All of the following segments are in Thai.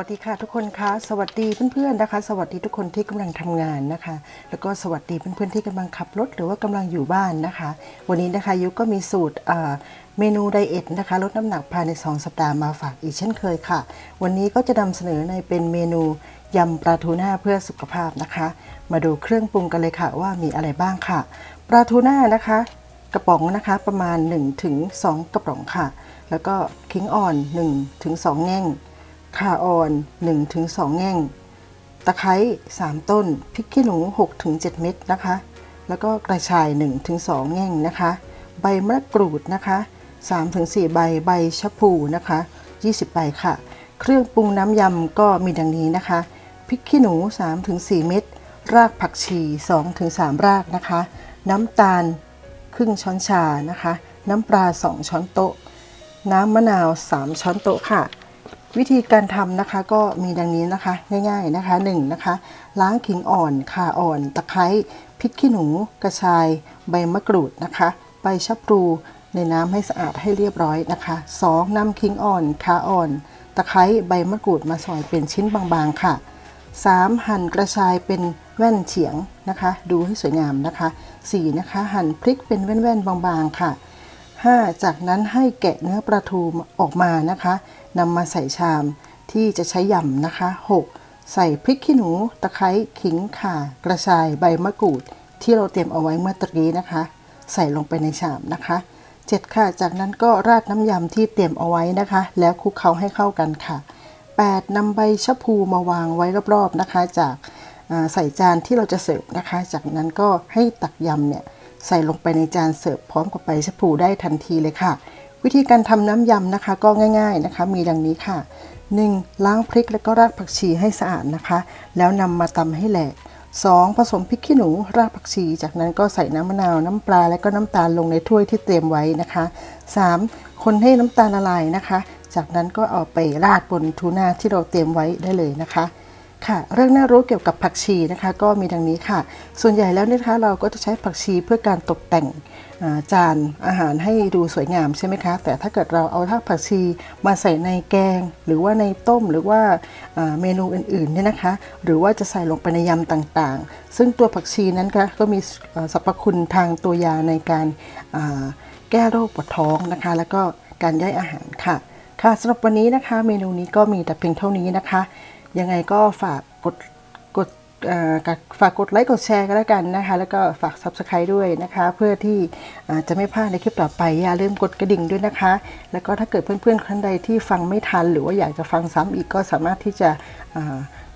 สวัสดีค่ะทุกคนคะสวัสดีเพื่อนๆนะคะ สวัสดีทุกคนที่กำลังทำงานนะคะ แล้วก็สวัสดีเพื่อนๆที่กำลังขับรถหรือว่ากำลังอยู่บ้านนะคะ วันนี้นะคะยุก็มีสูตรเมนูไดเอทนะคะลดน้ำหนักภายใน 2 สัปดาห์มาฝากอีกเช่นเคยค่ะ วันนี้ก็จะนำเสนอในเป็นเมนูยำปลาทูน่าเพื่อสุขภาพนะคะ มาดูเครื่องปรุงกันเลยค่ะว่ามีอะไรบ้างค่ะปลาทูน่านะคะ กระป๋องนะคะประมาณ 1-2 กระป๋องค่ะ แล้วก็ขิงอ่อน 1-2 แง่ง ข่าอ่อน 1-2 แง่ง ตะไคร้ 3 ต้น พริกขี้หนู 6-7 เม็ดนะคะ แล้วก็กระชาย 1-2 แง่งนะคะ ใบมะกรูดนะคะ 3-4 ใบ ใบชะพูนะคะ 20 ใบค่ะ เครื่องปรุงน้ำยำก็มีดังนี้นะคะ พริกขี้หนู 3-4 เม็ด รากผักชี 2-3 รากนะคะ น้ำตาลครึ่งช้อนชานะคะ น้ำปลา 2 ช้อนโต๊ะ น้ำมะนาว 3 ช้อนโต๊ะค่ะ วิธีการทำนะคะก็มีดังนี้นะคะ ง่ายๆนะคะ1นนะคะ ล้างขิงอ่อนข่าอ่อน ตะไคร้พริกขี้หนู กระชาย ใบมะกรูดนะคะใบชะพลูในน้ำให้สะอาดให้เรียบร้อยนะคะ 2. นำขิงอ่อนข่าอ่อน ตะไคร้ใบมะกรูดมาซอยเป็นชิ้นบางๆค่ะ 3. หั่นกระชายเป็นแว่นเฉียงนะคะ ดูให้สวยงามนะคะ 4. นะคะ หั่นพริกเป็นแว่นๆบางๆค่ะ 5. จากนั้นให้แกะเนื้อปลาทูออกมานะคะนำมาใส่ชามที่จะใช้ยำนะคะ 6. ใส่พริกขี้หนู ตะไคร้ขิงข่า กระชายใบมะกรูด ที่เราเตรียมเอาไว้เมื่อตะกี้นะคะ ใส่ลงไปในชามนะคะ 7. ค่ะ จากนั้นก็ราดน้ำยำที่เตรียมเอาไว้นะคะ แล้วคลุกเคล้าให้เข้ากันค่ะ 8. นำใบชะพูมาวางไว้รอบๆนะคะ จากใส่จานที่เราจะเสิร์ฟนะคะ จากนั้นก็ให้ตักยำเนี่ย ใส่ลงไปในจานเสิร์ฟพร้อมกับใบชะพูได้ทันทีเลยค่ะ วิธีการทำน้ำยำนะคะ ก็ง่าย ๆนะคะ มีดังนี้ค่ะ 1. ล้างพริกแล้วก็รากผักชีให้สะอาดนะคะ แล้วนำมาตำให้แหลก 2. ผสมพริกขี้หนูรากผักชี จากนั้นก็ใส่น้ำมะนาว น้ำปลา และก็น้ำตาลลงในถ้วยที่เตรียมไว้นะคะ 3. คนให้น้ำตาลละลายนะคะ จากนั้นก็เอาไปราดบนทูน่าที่เราเตรียมไว้ได้เลยนะคะ ค่ะเรื่องน่ารู้เกี่ยวกับผักชีนะคะก็มีดังนี้ค่ะ ส่วนใหญ่แล้วนะคะเราก็จะใช้ผักชีเพื่อการตกแต่งจานอาหารให้ดูสวยงามใช่ไหมคะ แต่ถ้าเกิดเราเอารากผักชีมาใส่ในแกง หรือว่าในต้มหรือว่าเมนูอื่นๆเนี่ยนะคะ หรือว่าจะใส่ลงไปในยำต่างๆ ซึ่งตัวผักชีนั้นก็ก็มีสรรพคุณทางตัวยาในการแก้โรคปวดท้องนะคะ แล้วก็การย่อยอาหารค่ะ ค่ะสำหรับวันนี้นะคะ เมนูนี้ก็มีแต่เพียงเท่านี้นะคะ ยังไงก็ฝากกดกดฝากกดไลค์กดแชร์กันแล้วกันนะคะ แล้วก็ฝาก Subscribe ด้วยนะคะ เพื่อที่จะไม่พลาดในคลิปต่อไป อย่าลืมกดกระดิ่งด้วยนะคะ แล้วก็ถ้าเกิดเพื่อนๆท่านใดที่ฟังไม่ทัน หรือว่าอยากจะฟังซ้ำอีกก็สามารถที่จะ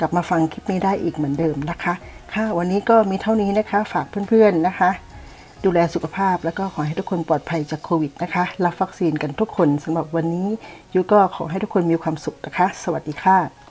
กลับมาฟังคลิปนี้ได้อีกเหมือนเดิมนะคะ ค่ะ วันนี้ก็มีเท่านี้นะคะ ฝากเพื่อนๆนะคะ ดูแลสุขภาพแล้วก็ขอให้ทุกคนปลอดภัยจากโควิดนะคะ รับวัคซีนกันทุกคนสำหรับวันนี้ยุก็ขอให้ทุกคนมีความสุขนะคะ สวัสดีค่ะ